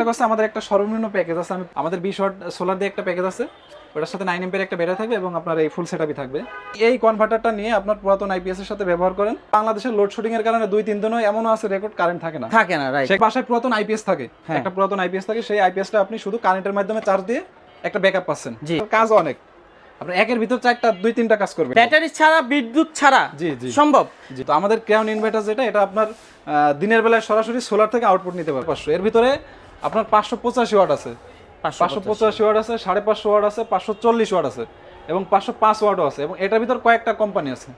এটা হচ্ছে আমাদের একটা সর্বনিম্ন প্যাকেজ আছে। আমি আমাদের বিশ ওয়াট সোলার দিয়ে একটা প্যাকেজ আছে। ওটার সাথে নাইন এম্পের একটা ব্যাটারি থাকবে এবং আপনার এই ফুল সেটআপই থাকবে। এই কনভার্টারটা নিয়ে আপনার পুরাতন আইপিএস এর সাথে ব্যবহার করেন। বাংলাদেশের লোডশেডিং এর কারণে দুই তিন দিনও এমনও আছে রেকর্ড কারেন্ট থাকে না। থাকে না রাইট সেই বাসায় পুরাতন আইপিএস থাকে। হ্যাঁ। একটা পুরাতন আইপিএস থাকে সেই আইপিএসটা আপনি শুধু কারেন্টের মাধ্যমে চার্জ দিয়ে একটা ব্যাকআপ পাচ্ছেন। জি। কাজ অনেক। আপনার একের ভিতর চারটা দুই তিনটা কাজ করবে। ব্যাটারি ছাড়া বিদ্যুৎ ছাড়া জি জি। সম্ভব? জি তো আমাদের ক্রাউন ইনভার্টার যেটা এটা আপনার দিনের বেলায় সরাসরি সোলার থেকে আউটপুট নিতে পারবে। এর ভিতরে আপনার পাঁচশো পঁচাশি ওয়াট আছে। পাঁচশো পঁচাশি। ওয়াট আছে সাড়ে পাঁচশো ওয়াট আছে পাঁচশো চল্লিশ ওয়াট আছে এবং পাঁচশো পাঁচ ওয়াটও আছে এবং এটার ভিতর কয়েকটা কোম্পানি আছে।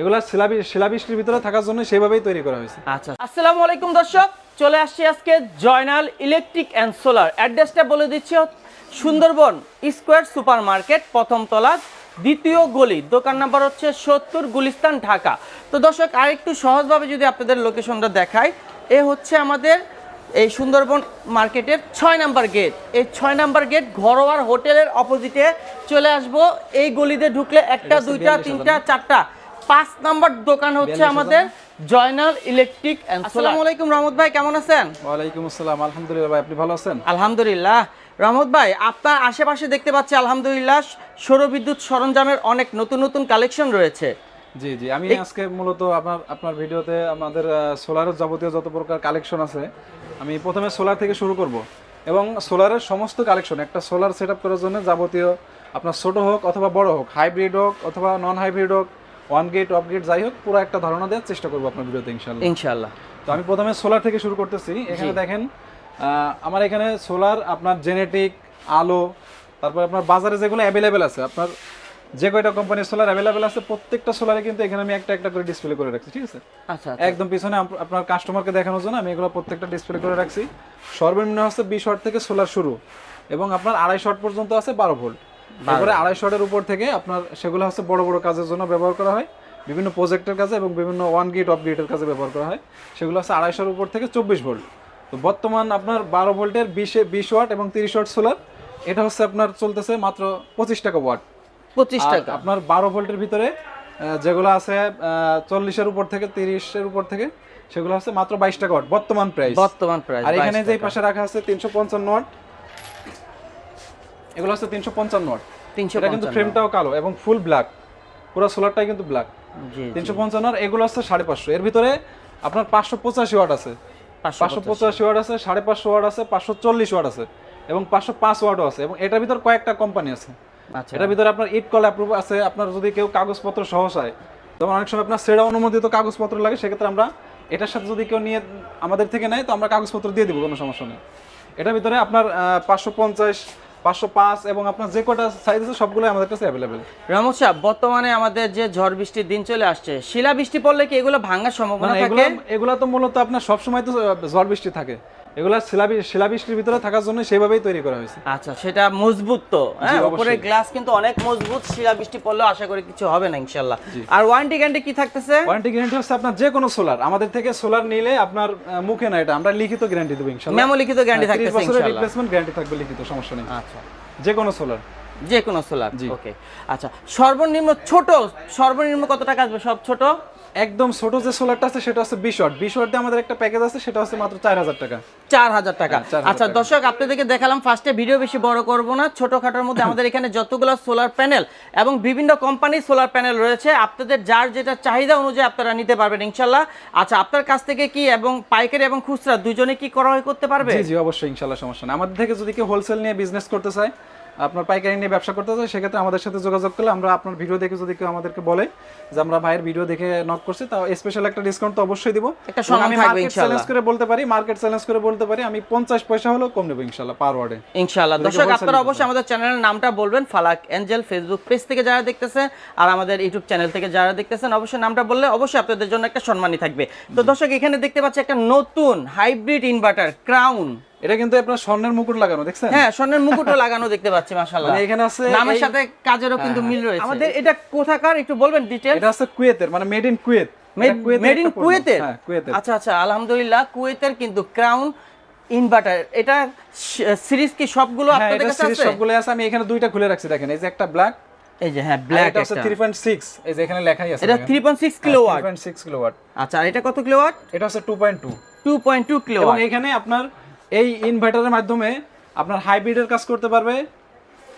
এগুলা শিলাবি শিলাবৃষ্টির ভিতরে থাকার জন্য সেইভাবেই তৈরি করা হয়েছে। আচ্ছা। আসসালামু আলাইকুম দর্শক চলে আসছি আজকে জয়নাল ইলেকট্রিক অ্যান্ড সোলার। অ্যাড্রেসটা বলে দিচ্ছি সুন্দরবন স্কোয়ার সুপার মার্কেট প্রথম তলা দ্বিতীয় গলি। দোকান নাম্বার হচ্ছে সত্তর গুলিস্তান ঢাকা। তো দর্শক আরেকটু সহজভাবে যদি আপনাদের লোকেশনটা দেখাই এ হচ্ছে আমাদের এই সুন্দরবন মার্কেটের ছয় নাম্বার গেট। এই ছয় নাম্বার গেট ঘরোয়ার হোটেলের অপোজিটে চলে আসব। এই গলিতে ঢুকলে একটা দুইটা তিনটা চারটা। পাঁচ নাম্বার দোকান হচ্ছে আমাদের জয়নাল ইলেকট্রিক আসসালামু আলাইকুম রহমত ভাই কেমন আছেন? ওয়ালাইকুম আসসালাম আলহামদুলিল্লাহ ভাই আপনি ভালো আছেন? আলহামদুলিল্লাহ। রহমত ভাই আপনার আশেপাশে দেখতে পাচ্ছি আলহামদুলিল্লাহ সৌরবিদ্যুৎ সরঞ্জামের অনেক নতুন নতুন কালেকশন রয়েছে। জি জি। আমি আজকে মূলত আপনার আপনার ভিডিওতে আমাদের সোলারের যাবতীয় যত প্রকার কালেকশন আছে আমি প্রথমে সোলার থেকে শুরু করব। এবং সোলারের সমস্ত কালেকশন একটা সোলার সেট করার জন্য যাবতীয় আপনার ছোট হোক অথবা বড় হোক হাইব্রিড হোক অথবা নন হাইব্রিড হোক ওয়ান গেট অফ গেট যাই হোক পুরো একটা ধারণা দেওয়ার চেষ্টা করব আপনার ভিডিওতে ইনশাল্লাহ ইনশাল্লাহ তো আমি প্রথমে সোলার থেকে শুরু করতেছি। এখানে দেখেন আমার এখানে সোলার আপনার জেনেটিক আলো তারপর আপনার বাজারে যেগুলো অ্যাভেলেবেল আছে আপনার যে কয়টা কোম্পানির সোলার অ্যাভেলেবেল আছে প্রত্যেকটা সোলারে কিন্তু এখানে আমি একটা একটা করে ডিসপ্লে করে রাখছি ঠিক আছে? আচ্ছা একদম পিছনে আপ- আপনার কাস্টমারকে দেখানোর জন্য আমি এগুলো প্রত্যেকটা ডিসপ্লে করে রাখছি। সর্বনিম্ন হচ্ছে বিশ ওয়াট থেকে সোলার শুরু এবং আপনার আড়াই শট পর্যন্ত আছে বারো ভোল্ট তারপরে আড়াই শটের উপর থেকে আপনার সেগুলো হচ্ছে বড় বড় কাজের জন্য ব্যবহার করা হয়। বিভিন্ন প্রজেক্টের কাজে এবং বিভিন্ন ওয়ান গেট অফ গেটের কাজে ব্যবহার করা হয়। সেগুলো হচ্ছে আড়াইশোর উপর থেকে চব্বিশ ভোল্ট তো বর্তমান আপনার বারো ভোল্টের বিশে বিশ ওয়াট এবং তিরিশ ওয়াট সোলার এটা হচ্ছে আপনার চলতেছে মাত্র পঁচিশ টাকা ওয়াট পঁচিশ টাকা। আপনার বারো ভোল্টের ভিতরে যেগুলো আছে চল্লিশের উপর থেকে তিরিশের উপর থেকে সেগুলো আছে মাত্র বাইশ টাকা ওয়াট বর্তমান প্রাইস বর্তমান প্রাইস আর এখানে যে পাশে রাখা আছে তিনশো পঞ্চান্ন ওয়াট এগুলো হচ্ছে তিনশো পঞ্চান্ন ওয়াট। তিনশো কিন্তু ফ্রেমটাও কালো এবং ফুল ব্ল্যাক পুরো সোলারটাই কিন্তু ব্ল্যাক তিনশো পঞ্চান্ন আর এগুলো হচ্ছে সাড়ে পাঁচশো। এর ভিতরে আপনার পাঁচশো পঁচাশি ওয়াট আছে। পাঁচশো পঁচাশি ওয়াট আছে সাড়ে পাঁচশো ওয়াট আছে পাঁচশো চল্লিশ ওয়াট আছে এবং পাঁচশো পাঁচ ওয়াটও আছে এবং এটার ভিতর কয়েকটা কোম্পানি আছে। এটার ভিতরে আপনার ইট কল অ্যাপ্রুভ আছে আপনার যদি কেউ কাগজপত্র সহ চায় তখন অনেক সময় আপনার সেরা অনুমোদিত কাগজপত্র লাগে সেক্ষেত্রে আমরা এটার সাথে যদি কেউ নিয়ে আমাদের থেকে নেয় তো আমরা কাগজপত্র দিয়ে দিব কোনো সমস্যা নেই। এটার ভিতরে আপনার পাঁচশো পঞ্চাশ পাঁচশো পাঁচ এবং আপনার যে কটা সাইজ আছে সবগুলোই আমাদের কাছে অ্যাভেলেবেল রহমত সাহেব বর্তমানে আমাদের যে ঝড় বৃষ্টির দিন চলে আসছে শিলা বৃষ্টি পড়লে কি এগুলো ভাঙার সম্ভাবনা থাকে? এগুলো তো মূলত আপনার সবসময় তো ঝড় বৃষ্টি থাকে। এগুলো শিলাবি শিলাবৃষ্টির ভিতরে থাকার জন্য সেইভাবেই তৈরি করা হয়েছে। আচ্ছা সেটা মজবুত তো হ্যাঁ? উপরে গ্লাস কিন্তু অনেক মজবুত পড়লেও আশা করি কিছু হবে না ইনশাল্লাহ আর ওয়ারেন্টি গ্যারান্টি কি থাকতেছে? ওয়ারেন্টি গ্যারান্টি হচ্ছে আপনার যে কোনো সোলার আমাদের থেকে সোলার নিলে আপনার মুখে না এটা আমরা লিখিত গ্যারান্টি দেবো ইনশাআল্লাহ। মেমো লিখিত গ্যারান্টি 30 থাকতেছে বছরের ইনশাল্লাহ রিপ্লেসমেন্ট গ্যারান্টি থাকবে লিখিত সমস্যা নেই। আচ্ছা। যে কোনো সোলার যে কোনো সোলার ওকে আচ্ছা সর্বনিম্ন ছোট সর্বনিম্ন কত টাকা আসবে? সব ছোট? একদম ছোট যে সোলারটা আছে সেটা হচ্ছে বিশ ওয়াট। বিশ ওয়াট আমাদের একটা প্যাকেজ আছে সেটা হচ্ছে মাত্র চার হাজার টাকা। চার হাজার টাকা। হ্যাঁ, 4,000 আচ্ছা দর্শক আপনাদেরকে দেখালাম ফার্স্টে ভিডিও বেশি বড় করব না। ছোটখাটোর মধ্যে আমাদের এখানে যতগুলো সোলার প্যানেল এবং বিভিন্ন কোম্পানির সোলার প্যানেল রয়েছে আপনাদের যার যেটা চাহিদা অনুযায়ী আপনারা নিতে পারবেন ইনশাল্লাহ। আচ্ছা আপনার কাছ থেকে কি এবং পাইকারি এবং খুচরা দুজনে কি ক্রয় করতে পারবে? জি জি অবশ্যই ইনশাল্লাহ সমস্যা নেই। আমাদের থেকে যদি কেউ হোলসেল নিয়ে বিজনেস করতে চায় আপনার পাইকারি নিয়ে ব্যবসা করতে চায় সেক্ষেত্রে আমাদের সাথে যোগাযোগ করলে আমরা আপনার ভিডিও দেখে যদি কেউ আমাদেরকে বলে যে আমরা ভাইয়ের ভিডিও দেখে নক করছি তাও স্পেশাল একটা ডিসকাউন্ট তো অবশ্যই দিব। আমি থাকবে মার্কেট চ্যালেঞ্জ করে বলতে পারি মার্কেট চ্যালেঞ্জ করে বলতে পারি আমি পঞ্চাশ পয়সা হলেও কম নেব ইনশাল্লাহ পার ওয়ার্ডে ইনশাআল্লাহ। দর্শক আপনারা অবশ্যই আমাদের চ্যানেলের নামটা বলবেন ফালাক এঞ্জেল ফেসবুক পেজ থেকে যারা দেখতেছেন আর আমাদের ইউটিউব চ্যানেল থেকে যারা দেখতেছেন অবশ্যই নামটা বললে অবশ্যই আপনাদের জন্য একটা সম্মানই থাকবে। তো দর্শক এখানে দেখতে পাচ্ছি একটা নতুন হাইব্রিড ইনভার্টার ক্রাউন এটা কিন্তু আপনার স্বর্ণের মুকুট লাগানো দেখছেন? হ্যাঁ স্বর্ণের মুকুটও লাগানো দেখতে পাচ্ছি মাশাআল্লাহ। মানে এখানে আছে নামের সাথে কাজেরও কিন্তু মিল রয়েছে। আমাদের এটা কোথাকার একটু বলবেন ডিটেল এটা হচ্ছে কুয়েতের মানে made in Kuwait. Made in কুয়েতের হ্যাঁ কুয়েতের। আচ্ছা আচ্ছা আলহামদুলিল্লাহ কুয়েতের কিন্তু ক্রাউন ইনভার্টার এটা সিরিজ কি সবগুলো হ্যাঁ আপনাদের কাছে সিরিজ আছে? সবগুলো আছে। আমি এখানে দুইটা খুলে রাখছি দেখেন। এই যে একটা ব্ল্যাক এই যে হ্যাঁ ব্ল্যাক এটা হচ্ছে 3.6 এই যে এখানে লেখাই আছে এটা দেখেন। 3.6 কিলোওয়াট হ্যাঁ, 3.6 কিলোওয়াট আচ্ছা আর এটা কত কিলোওয়াট এটা হচ্ছে 2.2 2.2 কিলোওয়াট এবং এখানে আপনার এই ইনভার্টারের মাধ্যমে আপনার হাইব্রিডের কাজ করতে পারবে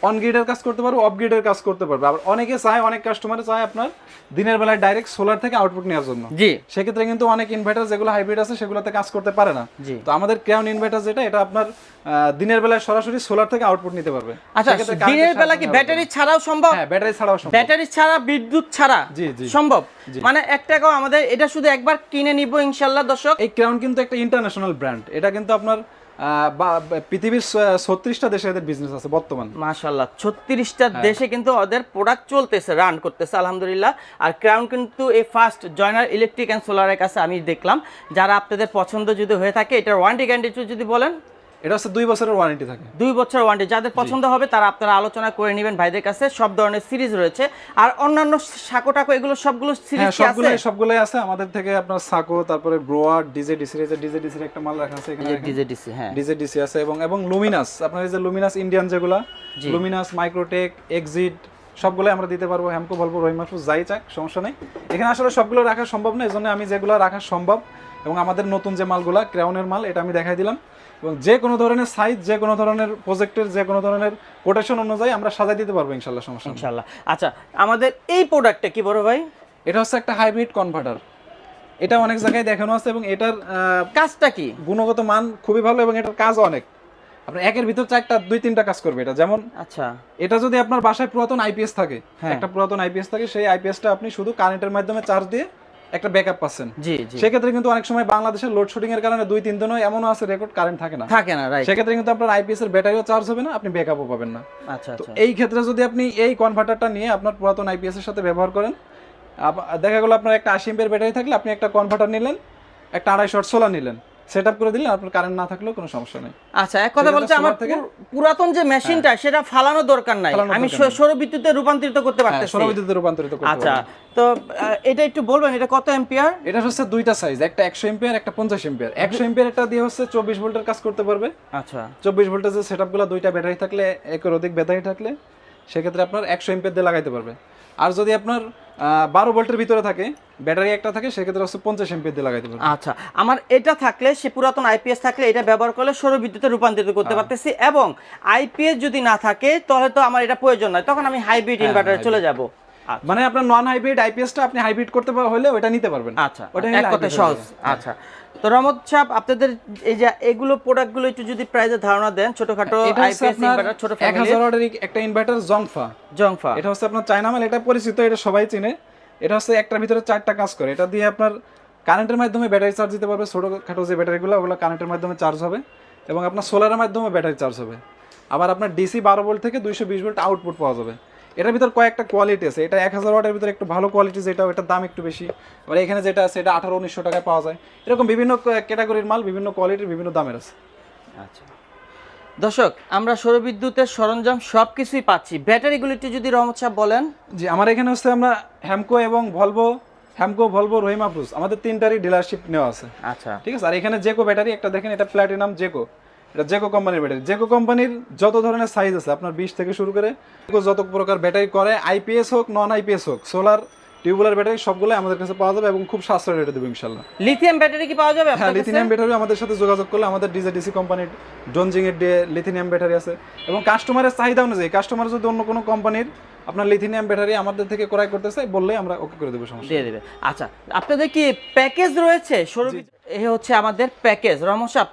অন গ্রিডের কাজ করতে পারবে অফ গ্রিডের কাজ করতে পারবে। আবার অনেকে চায় অনেক কাস্টমারে চায় আপনার দিনের বেলায় ডাইরেক্ট সোলার থেকে আউটপুট নেওয়ার জন্য। জি। সেক্ষেত্রে কিন্তু অনেক ইনভার্টার যেগুলো হাইব্রিড আছে সেগুলোতে কাজ করতে পারে না। জি। তো আমাদের ক্রাউন ইনভার্টার যেটা এটা আপনার দিনের বেলায় সরাসরি সোলার থেকে আউটপুট নিতে পারবে। আচ্ছা দিনের বেলা কি ব্যাটারি ছাড়াও সম্ভব? হ্যাঁ ব্যাটারি ছাড়াও সম্ভব। ব্যাটারি ছাড়া বিদ্যুৎ ছাড়া জি, জি। সম্ভব? মানে এক টাকাও আমাদের এটা শুধু একবার কিনে নিব ইনশাল্লাহ দর্শক। এই ক্রাউন কিন্তু একটা ইন্টারন্যাশনাল ব্র্যান্ড এটা কিন্তু আপনার পৃথিবীর ছত্রিশটা দেশে এদের বিজনেস আছে বর্তমান। মাশাল্লাহ ছত্রিশটা হ্যাঁ। দেশে কিন্তু ওদের প্রোডাক্ট চলতেছে রান করতেছে আলহামদুলিল্লাহ। আর ক্রাউন কিন্তু এই ফার্স্ট জয়নার ইলেকট্রিক অ্যান্ড সোলারের কাছে আমি দেখলাম। যারা আপনাদের পছন্দ যদি হয়ে থাকে এটার ওয়ারেন্টি গ্যারান্টি যদি বলেন এটা হচ্ছে দুই বছরের ওয়ারেন্টি থাকে। দুই বছর ওয়ারেন্টি যাদের পছন্দ হবে তারা আপনারা আলোচনা করে নেবেন ভাইদের কাছে। সব ধরনের সিরিজ রয়েছে। আর অন্যান্য সাকো টাকো এগুলো সবগুলো সিরিজ হ্যাঁ আছে সবগুলোই সবগুলোই আছে। আমাদের থেকে আপনার সাকো তারপরে ব্রোয়ার ডিজে ডিসি ডিজে ডিসির একটা মাল রাখা আছে এখানে ডিজে ডিসি হ্যাঁ। ডিজে ডিসি আছে এবং এবং লুমিনাস। আপনার এই যে লুমিনাস ইন্ডিয়ান যেগুলা লুমিনাস মাইক্রোটেক এক্সিট সবগুলো আমরা দিতে পারব। হ্যামকো বলব রহিমাফুজ যাই চাক সমস্যা নেই। এখানে আসলে সবগুলো রাখা সম্ভব না এই জন্য আমি যেগুলো রাখা সম্ভব এবং আমাদের নতুন যে মালগুলা ক্রাউনের মাল এটা আমি দেখাই দিলাম। এবং যে কোনো ধরনের সাইজ যে কোনো ধরনের প্রজেক্টের যে কোনো ধরনের কোটেশন অনুযায়ী আমরা সাজাই দিতে পারব ইনশাল্লাহ সমস্যা ইনশাল্লাহ। আচ্ছা আমাদের এই প্রোডাক্টটা কি বড় ভাই? এটা হচ্ছে একটা হাইব্রিড কনভার্টার এটা অনেক জায়গায় দেখানো আছে এবং এটার কাজটা কি? গুণগত মান খুবই ভালো এবং এটার কাজ অনেক। আপনার একের ভিতর চারটা দুই তিনটা কাজ করবে এটা। যেমন আচ্ছা। এটা যদি আপনার বাসায় পুরাতন আইপিএস থাকে হ্যাঁ। একটা পুরাতন আইপিএস থাকে সেই আইপিএসটা আপনি শুধু কারেন্টের মাধ্যমে চার্জ দিয়ে একটা ব্যাকআপ পাচ্ছেন। জি জি। সেক্ষেত্রে কিন্তু অনেক সময় বাংলাদেশের লোড লোডশেডিং এর কারণে দুই তিন দিনও এমনও আছে রেকর্ড কারেন্ট থাকে না। থাকে না রাইট সেক্ষেত্রে কিন্তু আপনার আইপিএস এর ব্যাটারিও চার্জ হবে না আপনি ব্যাকআপও পাবেন না। আচ্ছা তো আচ্ছা। এই ক্ষেত্রে যদি আপনি এই কনভার্টারটা নিয়ে আপনার পুরাতন আইপিএস এর সাথে ব্যবহার করেন দেখা গেল আপনার একটা আশি এমপের ব্যাটারি থাকলে আপনি একটা কনভার্টার নিলেন একটা আড়াইশো সোলা সোলার নিলেন। সেট করে দিলেন আপনার কারেন্ট না থাকলেও কোনো সমস্যা নেই। আচ্ছা এক কথা আমার পুরাতন যে মেশিনটা সেটা ফালানোর দরকার নাই। আমি সৌর বিদ্যুতে রূপান্তরিত করতে হ্যাঁ, পারতেছি। সৌরবিদ্যুতে রূপান্তরিত করতে আচ্ছা তো এটা একটু বলবেন এটা কত এম্পিয়ার এটা হচ্ছে দুইটা সাইজ একটা একশো এম্পিয়ার একটা পঞ্চাশ এম্পিয়ার একশো এম্পিয়ার একটা দিয়ে হচ্ছে চব্বিশ ভোল্টের কাজ করতে পারবে। আচ্ছা। চব্বিশ ভোল্টেজের সেট আপগুলো দুইটা ব্যাটারি থাকলে একের অধিক ব্যাটারি থাকলে সেক্ষেত্রে আপনার একশো এম্পিয়ার দিয়ে লাগাইতে পারবে। আর যদি আপনার বারো ভোল্টের ভিতরে থাকে ব্যাটারি একটা থাকে সেক্ষেত্রে হচ্ছে পঞ্চাশ এমপি দিয়ে লাগাইতে পারে আচ্ছা আমার এটা থাকলে সে পুরাতন আইপিএস থাকলে এটা ব্যবহার করলে সৌর বিদ্যুতে রূপান্তরিত করতে হ্যাঁ। পারতেছি এবং আইপিএস যদি না থাকে তাহলে তো আমার এটা প্রয়োজন নয়। তখন আমি হাইব্রিড হ্যাঁ, ইনভার্টারে চলে যাব। মানে আপনার নন হাইব্রিড আইপিএসটা আপনি হাইব্রিড করতে হলে ওটা নিতে পারবেন। আচ্ছা ওটা এক hybrid সহজ। আচ্ছা। তো রমত সাহেব আপনাদের এই যে এগুলো প্রোডাক্টগুলো একটু যদি প্রাইজের ধারণা দেন ছোটখাটো এটা হচ্ছে আইপিএস ইনভার্টার ছোট ফ্যামিলি হাজার ওয়াটের একটা ইনভার্টার জংফা জংফা এটা হচ্ছে আপনার চায়না মাল এটা পরিচিত এটা সবাই চিনে। এটা হচ্ছে একটার ভিতরে চারটা কাজ করে। এটা দিয়ে আপনার কারেন্টের মাধ্যমে ব্যাটারি চার্জ দিতে পারবে। ছোটোখাটো যে ব্যাটারিগুলো ওগুলো কারেন্টের মাধ্যমে চার্জ হবে। এবং আপনার সোলারের মাধ্যমে ব্যাটারি চার্জ হবে। আবার আপনার ডিসি বারো ভোল্ট থেকে দুইশো বিশ ভোল্ট আউটপুট পাওয়া যাবে। এটার ভিতর কয়েকটা কোয়ালিটি আছে। এটা এক হাজার ওয়াটের ভিতরে একটু ভালো কোয়ালিটি যেটা ওটার দাম একটু বেশি। এবার এখানে যেটা আছে এটা আঠারো উনিশশো টাকায় পাওয়া যায়। এরকম বিভিন্ন ক্যাটাগরির মাল বিভিন্ন কোয়ালিটির বিভিন্ন দামের আছে। আচ্ছা। দর্শক আমরা সৌর বিদ্যুতের সরঞ্জাম সব কিছুই পাচ্ছি। ব্যাটারিগুলো একটু যদি রহমত সাহেব বলেন। জি আমার এখানে হচ্ছে আমরা হ্যামকো এবং ভলভো হ্যামকো ভলভো রহিমা আমাদের তিনটারই ডিলারশিপ নেওয়া আছে। আচ্ছা। ঠিক আছে? আর এখানে জেকো ব্যাটারি একটা দেখেন এটা প্ল্যাটিনাম জেকো এটা জেকো কোম্পানির ব্যাটারি জেকো কোম্পানির যত ধরনের সাইজ আছে আপনার বিশ থেকে শুরু করে যত প্রকার ব্যাটারি করে আইপিএস হোক নন আইপিএস হোক সোলার টিউবুলার ব্যাটারি সবগুলো আমাদের কাছে পাওয়া যাবে এবং খুব সাশ্রয় রেটে দেবো ইনশাল্লাহ। লিথিয়াম ব্যাটারি কি পাওয়া যাবে হ্যাঁ লিথিনিয়াম ব্যাটারি আমাদের সাথে যোগাযোগ করলে আমাদের ডিজে ডিসি কোম্পানির ডনজিং এর ডে লিথিনিয়াম ব্যাটারি আছে। এবং কাস্টমারের চাহিদা অনুযায়ী কাস্টমার যদি অন্য কোনো কোম্পানির আপনার লিথিনিয়াম ব্যাটারি আমাদের থেকে ক্রয় করতে চাই বললেই আমরা ওকে করে দেবো সমস্যা। দিয়ে দেবে। আচ্ছা আপনাদের কি প্যাকেজ রয়েছে? সৌর হচ্ছে আমাদের প্যাকেজ।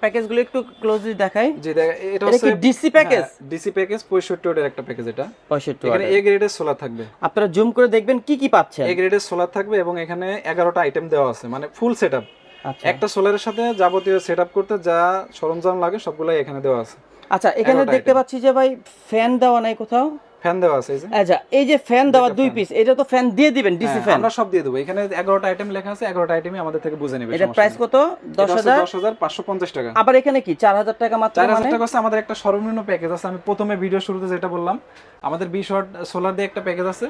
প্যাকেজগুলো একটু ক্লোজলি দেখাই। জি দেখ এটা হচ্ছে DC প্যাকেজ? ডিসি প্যাকেজ পঁয়ষট্টি ওয়াটের একটা প্যাকেজ এটা। পঁয়ষট্টি এখানে এ গ্রেডের সোলার থাকবে। আপনারা জুম করে দেখবেন কি কি পাচ্ছেন। এ গ্রেডের সোলার থাকবে এবং এখানে এগারোটা আইটেম দেওয়া আছে মানে ফুল সেট আচ্ছা। একটা সোলারের সাথে যাবতীয় সেট করতে যা সরঞ্জাম লাগে সবগুলাই এখানে দেওয়া আছে। আচ্ছা এখানে দেখতে পাচ্ছি যে ভাই ফ্যান দেওয়া নাই কোথাও। ফ্যান দেওয়া আছে আচ্ছা এই যে ফ্যান দেওয়া দুই পিস এটা তো ফ্যান দিয়ে দিবেন ডিসি হ্যাঁ, ফ্যান। আমরা সব দিয়ে দেবো। এখানে এগারোটা আইটেম লেখা আছে এগারোটা আইটেমই আমাদের থেকে বুঝে নেবে এটা প্রাইস কত? দশ হাজার? দশ হাজার পাঁচশো পঞ্চাশ টাকা। আবার এখানে কি? চার হাজার টাকা মাত্র মানে? টাকা হচ্ছে আমাদের একটা সর্বনিম্ন প্যাকেজ আছে। আমি প্রথমে ভিডিও শুরুতে যেটা বললাম আমাদের বিশ ওয়াট সোলার দিয়ে একটা প্যাকেজ আছে।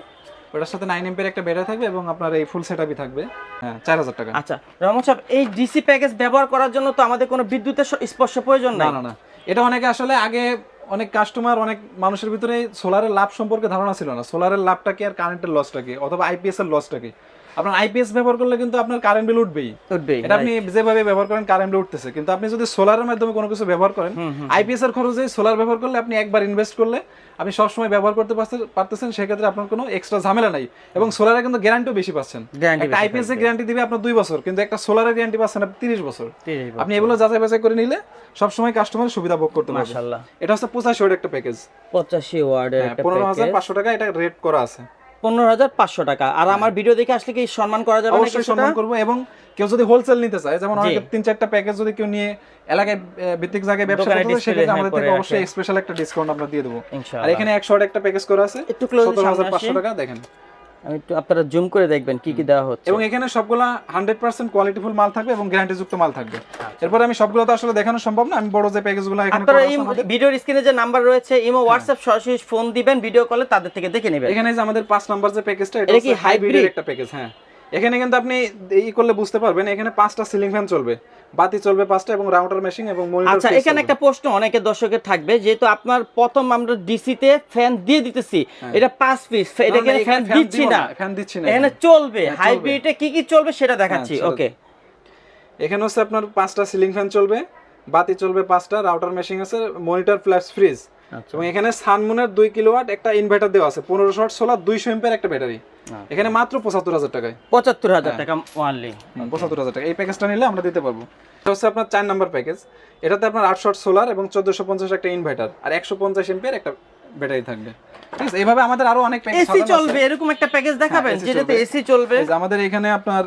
ওটার সাথে নাইন এম্পের একটা ব্যাটারি থাকবে এবং আপনার এই ফুল সেটআপই থাকবে। হ্যাঁ চার হাজার টাকা। আচ্ছা রহমত সাহেব এই ডিসি প্যাকেজ ব্যবহার করার জন্য তো আমাদের কোনো বিদ্যুতের স্পর্শ প্রয়োজন না না। এটা অনেকে আসলে আগে অনেক কাস্টমার অনেক মানুষের ভিতরে সোলারের লাভ সম্পর্কে ধারণা ছিল না। সোলারের লাভটা কি আর কারেন্টের লসটা কি? অথবা আইপিএস এর লসটা কি? আপনার আইপিএস ব্যবহার করলে কিন্তু আপনার কারেন্ট বিল উঠবেই। উঠবেই এটা আপনি যেভাবে ব্যবহার করেন কারেন্ট বিল উঠতেছে। কিন্তু আপনি যদি সোলারের মাধ্যমে কোনো কিছু ব্যবহার করেন আইপিএস এর খরচে সোলার ব্যবহার করলে আপনি একবার ইনভেস্ট করলে আপনি সবসময় ব্যবহার করতে পারতে- পারতেছেন সেক্ষেত্রে আপনার কোনো এক্সট্রা ঝামেলা নাই। এবং সোলারে কিন্তু গ্যারান্টিও বেশি পাচ্ছেন। একটা আইপিএস এর গ্যারান্টি দিবে আপনার দুই বছর কিন্তু একটা সোলারের গ্যারান্টি পাচ্ছেন আপনি তিরিশ বছর। আপনি এগুলো যাচাই বাছাই করে নিলে সবসময় কাস্টমারের সুবিধা ভোগ করতে পারবেন মাশাআল্লাহ। এটা হচ্ছে পঁচাশি ওয়াট একটা প্যাকেজ পঁচাশি ওয়ার্ডের একটা পনেরো হাজার প্যাকেজ পাঁচশো টাকা এটা রেট করা আছে। পনেরো হাজার পাঁচশো টাকা আর আমার ভিডিও দেখে আসলে কি সম্মান করা যাবে অবশ্যই? সম্মান করব এবং কেউ যদি হোলসেল নিতে চায় যেমন। অনেকে তিন চারটা প্যাকেজ যদি কেউ নিয়ে এলাকায় ভিত্তিক জায়গায় ব্যবসা করতে চায়, সেক্ষেত্রে হ্যাঁ আমাদের থেকে অবশ্যই স্পেশাল একটা ডিসকাউন্ট আমরা দিয়ে দেবো আর এখানে একশো একটা প্যাকেজ করা আছে একটু ক্লোজ। টাকা দেখেন আমি একটু আপনারা জুম করে দেখবেন কি কি দেওয়া হচ্ছে। এবং এখানে সবগুলা হান্ড্রেড পার্সেন্ট কোয়ালিটিফুল মাল থাকবে এবং গ্যারান্টি যুক্ত মাল থাকবে। আচ্ছা। এরপরে আমি সবগুলো তো আসলে দেখানো সম্ভব না আমি বড় যে প্যাকেজগুলো এখানে আপনারা এই। ভিডিওর স্ক্রিনে যে নাম্বার রয়েছে ইমো হোয়াটসঅ্যাপ সরাসরি ফোন দিবেন ভিডিও কলে তাদের থেকে দেখে নেবেন। এখানে যে আমাদের পাঁচ নাম্বার যে প্যাকেজটা এটা কি হাইব্রিড একটা প্যাকেজ হ্যাঁ। এখানে কিন্তু আপনি ই করলে বুঝতে পারবেন এখানে পাঁচটা সিলিং ফ্যান চলবে বাতি চলবে পাঁচটা এবং রাউটার মেশিং এবং আচ্ছা এখানে একটা প্রশ্ন অনেকের দর্শকের থাকবে যেহেতু আপনার প্রথম আমরা ডিসিতে ফ্যান দিয়ে দিতেছি এটা পাঁচ পিস এটা হ্যাঁ। ফ্যান দিচ্ছি না না, fan দিচ্ছি না এখানে। চলবে হ্যাঁ। হাইব্রিডে কি কি চলবে সেটা দেখাচ্ছি ওকে এখানে হচ্ছে আপনার পাঁচটা সিলিং ফ্যান চলবে বাতি চলবে পাঁচটা রাউটার মেশিং আছে মনিটর প্লাস ফ্রিজ। এবং এখানে সানমুনের দুই কিলোওয়াট একটা ইনভার্টার দেওয়া আছে পনেরোশো ওয়াট সোলার দুইশো এম্পের একটা ব্যাটারি এখানে মাত্র পঁচাত্তর হাজার টাকায়। পঁচাত্তর হাজার হ্যাঁ। টাকা ওয়ানলি পঁচাত্তর হাজার টাকা। এই প্যাকেজটা নিলে আমরা দিতে পারব। এটা হচ্ছে আপনার চার নাম্বার প্যাকেজ এটাতে আপনার আটশো ওয়াট সোলার এবং চোদ্দশো পঞ্চাশ একটা ইনভার্টার আর একশো পঞ্চাশ এম্পের একটা ব্যাটারি থাকবে। ঠিক আছে এইভাবে আমাদের আরও অনেক প্যাকেজ এসি চলবে এরকম একটা প্যাকেজ দেখাবেন যেটাতে এসি চলবে। আমাদের এখানে আপনার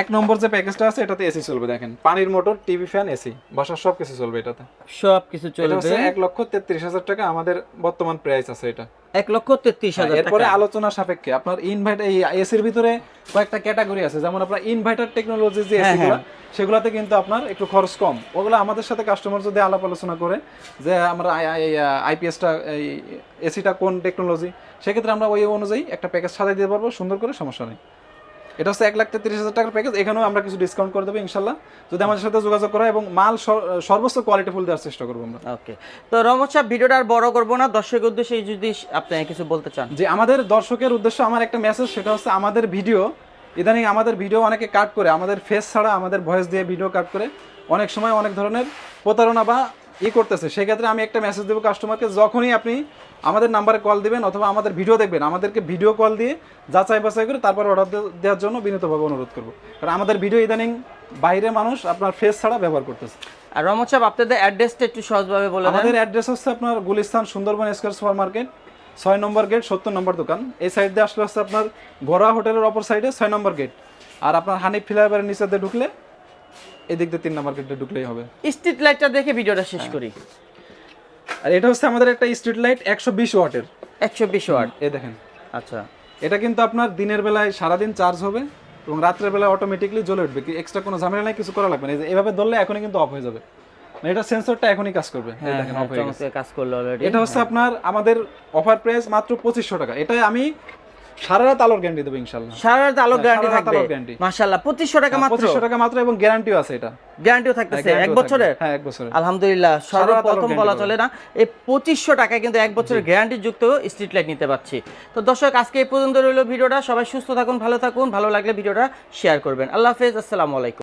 এক নম্বর যে প্যাকেজটা আছে এটাতে এসি চলবে দেখেন। পানির মোটর টিভি ফ্যান এসি বাসার সব কিছু চলবে এটাতে। সব কিছু চলবে। এক লক্ষ তেত্রিশ হাজার টাকা আমাদের বর্তমান প্রাইস আছে এটা। এক লক্ষ তেত্রিশ হাজার হ্যাঁ, এরপরে আলোচনা সাপেক্ষে আপনার ইনভার্টার এই এসির ভিতরে কয়েকটা ক্যাটাগরি আছে। যেমন আপনার ইনভার্টার টেকনোলজি যে হ্যাঁ, এসিগুলো সেগুলোতে কিন্তু আপনার একটু খরচ কম। ওগুলো আমাদের সাথে কাস্টমার যদি আলাপ আলোচনা করে যে আমরা আইপিএসটা এই এসিটা কোন টেকনোলজি সেক্ষেত্রে আমরা ওই অনুযায়ী একটা প্যাকেজ সাজাই দিতে পারব সুন্দর করে সমস্যা নেই। এটা হচ্ছে এক লাখ তেত্রিশ হাজার টাকার প্যাকেজ এখানেও আমরা কিছু ডিসকাউন্ট করে দেবো ইনশাল্লাহ। যদি আমাদের সাথে যোগাযোগ করা এবং মাল সর- সর্বোচ্চ কোয়ালিটি ফুল দেওয়ার চেষ্টা করব আমরা। ওকে তো রমত সাহেব ভিডিওটা আর বড় করব না। দর্শকের উদ্দেশ্যে যদি আপনি কিছু বলতে চান। যে আমাদের দর্শকের উদ্দেশ্য আমার একটা মেসেজ সেটা হচ্ছে আমাদের ভিডিও ইদানিং আমাদের ভিডিও অনেকে কাট করে। আমাদের ফেস ছাড়া আমাদের ভয়েস দিয়ে ভিডিও কাট করে। অনেক সময় অনেক ধরনের প্রতারণা বা ই করতেছে সেক্ষেত্রে আমি একটা মেসেজ দেবো কাস্টমারকে যখনই আপনি আমাদের নাম্বারে কল দিবেন অথবা আমাদের ভিডিও দেখবেন আমাদেরকে ভিডিও কল দিয়ে যাচাই বাছাই করে তারপর অর্ডার দেওয়ার জন্য বিনীতভাবে অনুরোধ করব। কারণ আমাদের ভিডিও ইদানিং বাইরে মানুষ আপনার ফেস ছাড়া ব্যবহার করতেছে। আর রমত সাহেব আপনাদের অ্যাড্রেসটা একটু সহজভাবে বলে আমাদের অ্যাড্রেস হচ্ছে আপনার Gulistan Sundarban square super market ছয় নম্বর গেট সত্তর নম্বর দোকান। এই সাইড দিয়ে আসলে হচ্ছে আপনার ঘোড়া হোটেলের অপর সাইডে ছয় নম্বর গেট আর আপনার হানিফ ফ্লাইওভারের নিচে দিয়ে ঢুকলে এদিক দিয়ে তিন নম্বর গেটে ঢুকলেই হবে। স্ট্রিট লাইটটা দেখে ভিডিওটা শেষ করি। আর এটা হচ্ছে আমাদের একটা স্ট্রিট লাইট একশো বিশ ওয়াটের। একশো বিশ ওয়াট। এই দেখেন। আচ্ছা। এটা কিন্তু আপনার দিনের বেলায় সারাদিন চার্জ হবে এবং রাত্রের অটোমেটিকলি জ্বলে উঠবে। কি এক্সট্রা কোনো ঝামেলা নাই কিছু করা লাগবে না। এভাবে ধরলে এখনই কিন্তু অফ হয়ে যাবে। মানে এটা সেন্সরটা এখনই কাজ করবে। হ্যাঁ দেখেন হ্যাঁ অফ হয়ে গেছে। কাজ করল অলরেডি এটা হচ্ছে আপনার আমাদের অফার প্রাইস মাত্র পঁচিশশো টাকা। এটা আমি সারা রাত আলোর গ্যারান্টি দেবো ইনশাল্লাহ। সারা রাত আলো হ্যাঁ, গ্যারান্টি থাকবে? মাশাআল্লাহ 2500 টাকা মাত্র? 2500 টাকা মাত্র এবং গ্যারান্টিও আছে এটা। গ্যারান্টিও থাকতেছে। এক বছরের? হ্যাঁ এক বছরের। আলহামদুলিল্লাহ সর্বপ্রথম বলা চলে না। এই পঁচিশশো টাকায় কিন্তু এক বছরের গ্যারান্টি যুক্ত স্ট্রিট লাইট নিতে পারছি। তো দর্শক আজকে এই পর্যন্ত রইল ভিডিওটা। সবাই সুস্থ থাকুন ভালো থাকুন। ভালো লাগলে ভিডিওটা শেয়ার করবেন। আল্লাহ হাফেজ আসসালামু আলাইকুম।